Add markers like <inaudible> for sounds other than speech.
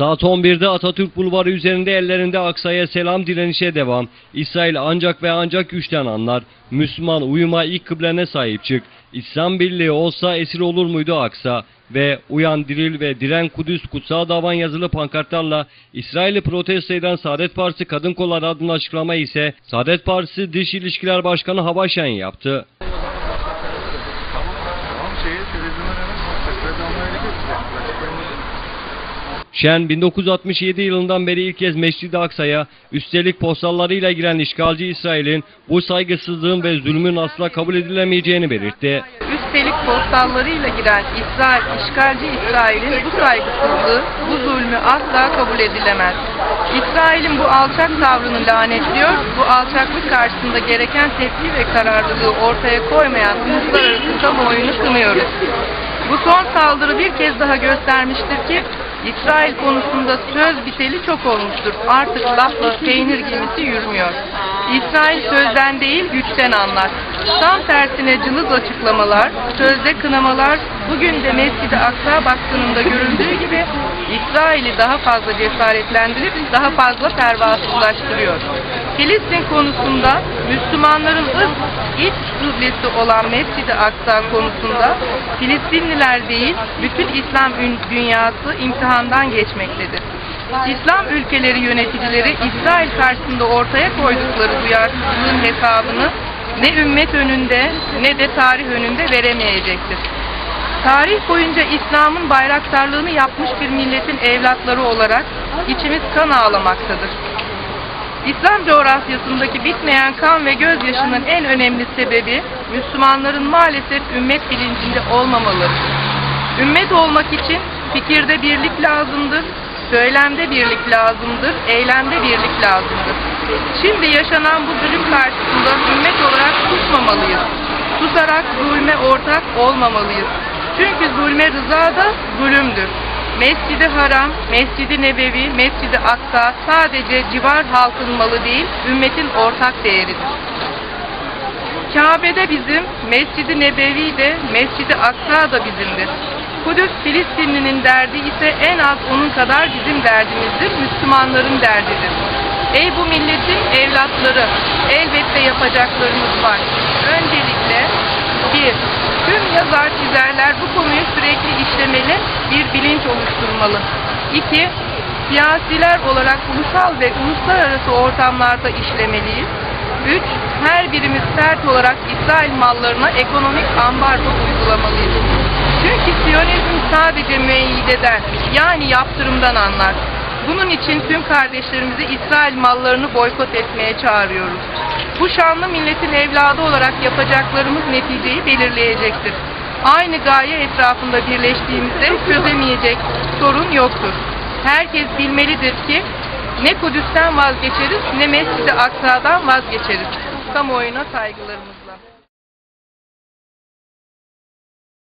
Saat 11'de Atatürk Bulvarı üzerinde ellerinde aksaya selam direnişe devam. İsrail ancak ve ancak güçten anlar. Müslüman uyuma ilk kıblene sahip çık. İslam birliği olsa esir olur muydu aksa? Ve uyan diril ve diren Kudüs kutsal davan yazılı pankartlarla İsrail'i protesto eden Saadet Partisi Kadın Kolları adına açıklama ise Saadet Partisi Dış İlişkiler Başkanı Hava Şen yaptı. Şen 1967 yılından beri ilk kez Mescid-i Aksa'ya üstelik postallarıyla giren işgalci İsrail'in bu saygısızlığın ve zulmün asla kabul edilemeyeceğini belirtti. Üstelik postallarıyla giren İsrail, işgalci İsrail'in bu saygısızlığı, bu zulmü asla kabul edilemez. İsrail'in bu alçak tavrını lanetliyor, bu alçaklık karşısında gereken tepki ve kararlılığı ortaya koymayan uluslararası kamuoyunu kınıyoruz. Bu son saldırı bir kez daha göstermiştir ki İsrail konusunda söz biteli çok olmuştur. Artık lafla peynir gemisi yürümüyor. İsrail sözden değil güçten anlar. Tam tersine cılız açıklamalar, sözde kınamalar bugün de Mescid-i Aksa baskınında görüldüğü gibi İsrail'i daha fazla cesaretlendirip daha fazla pervasızlaştırıyor. Filistin konusunda Müslümanların iç kıblesi olan Mescid-i Aksa konusunda Filistinliler değil bütün İslam ün- dünyası imtihandan geçmektedir. İslam ülkeleri yöneticileri İsrail karşısında ortaya koydukları duyarsızlığın hesabını ne ümmet önünde ne de tarih önünde veremeyecektir. Tarih boyunca İslam'ın bayraktarlığını yapmış bir milletin evlatları olarak içimiz kan ağlamaktadır. İslam coğrafyasındaki bitmeyen kan ve gözyaşının en önemli sebebi Müslümanların maalesef ümmet bilincinde olmamaları. Ümmet olmak için fikirde birlik lazımdır, söylemde birlik lazımdır, eylemde birlik lazımdır. Şimdi yaşanan bu zulüm karşısında ümmet olarak susmamalıyız. Susarak zulme ortak olmamalıyız. Çünkü zulme rıza da zulümdür. Mescidi Haram, Mescidi Nebevi, Mescidi Aksa sadece civar halkın malı değil, ümmetin ortak değeridir. Kabe'de bizim, Mescidi Nebevi de, Mescidi Aksa da bizimdir. Kudüs Filistinlinin derdi ise en az onun kadar bizim derdimizdir, Müslümanların derdidir. Ey bu milletin evlatları, elbette yapacaklarımız var. Öncelikle bir, tüm yazar çizerler bu sürekli işlemeli, bir bilinç oluşturmalı. İki, siyasiler olarak ulusal ve uluslararası ortamlarda işlemeliyiz. 3. Her birimiz sert olarak İsrail mallarına ekonomik ambargo uygulamalıyız. Çünkü Siyonizm sadece müeyyideden yani yaptırımdan anlar. Bunun için tüm kardeşlerimizi İsrail mallarını boykot etmeye çağırıyoruz. Bu şanlı milletin evladı olarak yapacaklarımız neticeyi belirleyecektir. Aynı gaye etrafında birleştiğimizde <laughs> çözemeyecek sorun yoktur. Herkes bilmelidir ki ne Kudüs'ten vazgeçeriz ne Mescid-i Aksa'dan vazgeçeriz. Kamuoyuna saygılarımızla.